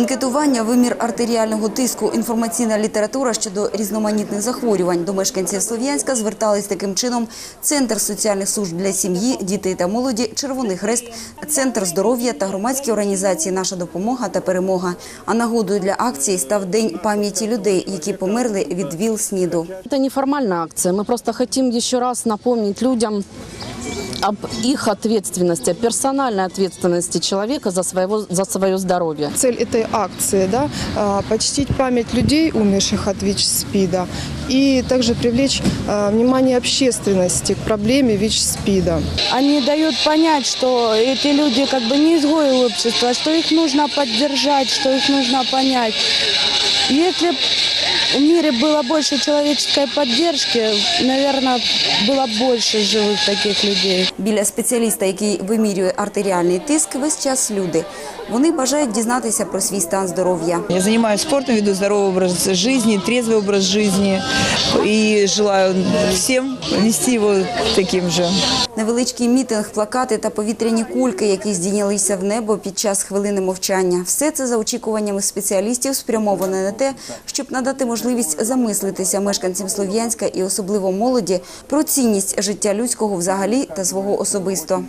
Анкетування, вимір артеріального тиску, інформаційна література щодо різноманітних захворювань. До мешканців Слов'янська звертались таким чином Центр соціальних служб для сім'ї, дітей та молоді, Червоний Хрест, Центр здоров'я та громадські організації «Наша допомога» та «Перемога». А нагодою для акції став День пам'яті людей, які померли від ВІЛ-СНІДу. Это неформальная акция. Мы просто хотим еще раз напомнить людям об их ответственности, персональной ответственности человека за, своего, за свое здоровье. Цель этой акции да, а, почтить память людей, умерших от ВИЧ-СПИДа, и также привлечь а, внимание общественности к проблеме ВИЧ-СПИДа. Они дают понять, что эти люди как бы не изгои общества, что их нужно поддержать, что их нужно понять. Если б в мире было больше человеческой поддержки, наверное, было больше живых таких людей. Біля спеціаліста, який вимірює артеріальний тиск, весь час люди. Вони бажають дізнатися про свій стан здоров'я. Я занимаюсь спортом, веду здоровый образ жизни, трезвый образ жизни и желаю всем вести его таким же. Невеличкий мітинг, плакати та повітряні кульки, які здійнялися в небо під час хвилини мовчання. Все це за очікуваннями спеціалістів спрямоване на те, щоб надати можливість замислитися мешканцям Слов'янська і особливо молоді про цінність життя людського взагалі та свого особисто.